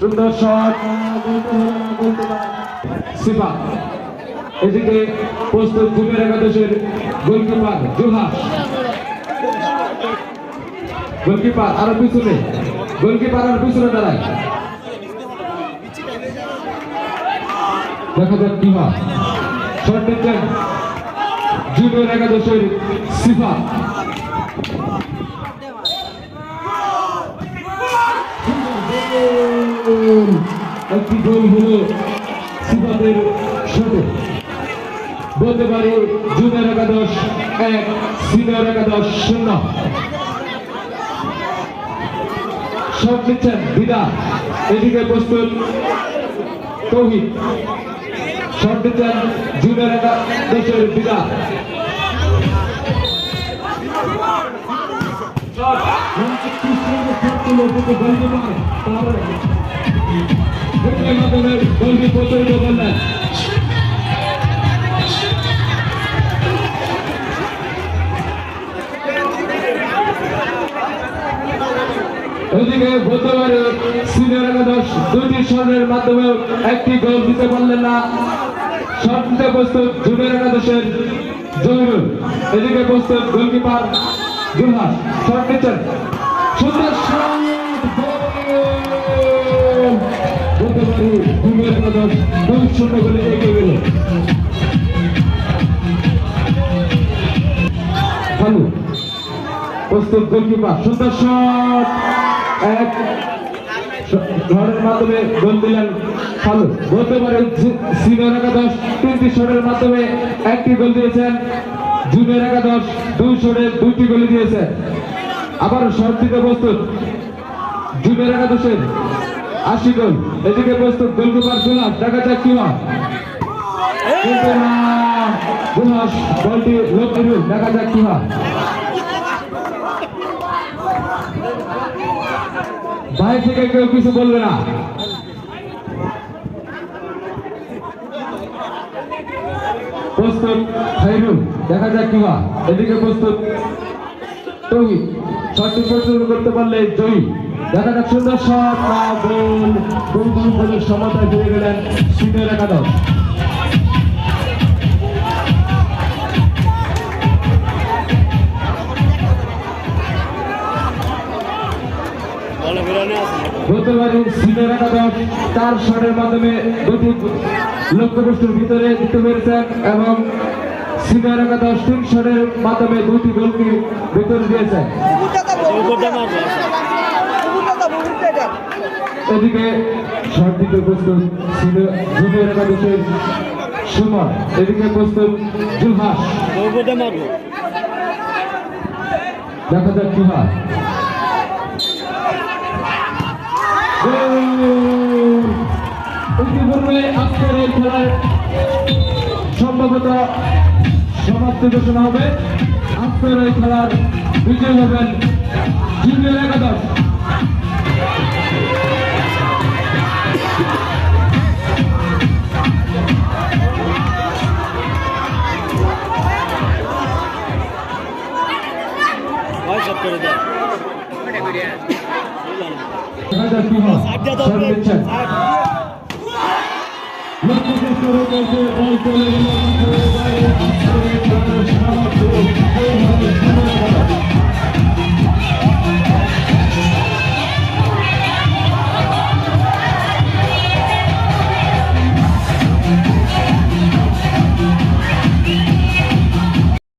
সুন্দর শট। এদিকে প্রস্তুত জুনিয়র একাদশের গোলকিপার জুহাস গোলকিপার আরও পিছনে। গোলকিপার আর পিছনে দাঁড়ায়। দেখা যাক কি হয়। শট নিচ্ছেন একাদশের সিফা। একটি গোল হলো সিফাতের শটে বলতে পারি জুনিয়র একাদশ এক সিনিয়র একাদশ শূন্য। শট নিচ্ছেন বিদা। এদিকে প্রস্তুত তৌহিদ। শট নিচ্ছেন জুনিয়র একাদশের বিদা। বলতে পারে সিনিয়র একাদশ দুইটি স্বর্ণের মাধ্যমে একটি গোল দিতে পারলেন না। দিতে প্রস্তুত জুনিয়র একাদশের জহিরুল। এদিকে প্রস্তুত গোলকিপার জুলহাস শট নিচ্ছেন সুন্দর বলতে পারি জুনিয়র দুই শূন্য গোলে এগিয়ে গেল ভালো প্রস্তুত গোলকিপার সুন্দর শট এক ঘরের মাধ্যমে গোল দিলেন ভালো বলতে পারে সিনিয়র একাদশ তিনটি শটের মাধ্যমে একটি গোল দিয়েছেন জুনিয়র একাদশ দুই শটে দুইটি গোল দিয়েছেন আবার শট দিতে প্রস্তুত জুনিয়র একাদশের আশি গোল। এদিকে প্রস্তুত গোলকিপার জুলাস দেখা যাক কি বলটি লক্ষ্য দেখা যাক কি বাইরে থেকে কেউ কিছু বলবে না। প্রস্তুত, খাইরুল, দেখা যাক কি এদিকে প্রস্তুত তৌহিদ করতে পারলে জয়ী। দেখা যাক সুন্দর শট ফিরে গেলেন সিনিয়র একাদশ। একাদশ চার শটের মাধ্যমে দুটি লক্ষ্যবস্তুর ভিতরে দিতে পেরেছেন এবং সিনিয়র একাদশ তিন শটের মাধ্যমে দুটি গোলকে ভিতরে মারবো এদিকে শট দিতে প্রস্তুত সিনিয়র জুনিয়র একাদশের সুমন, এদিকে প্রস্তুত মারবো দেখা যাক গোল! ইতিপূর্বে আজকের সম্ভবত সমাপ্তি ঘোষণা হবে। আজকের এই খেলার বিজয় হবেন। জুনিয়র একাদশ। সব করে দেয় দেখা যাক কি হয় সাইড দিয়ে দাও শট দিচ্ছেন লক্ষ্যকে শুরু করতে বল চলে গেল।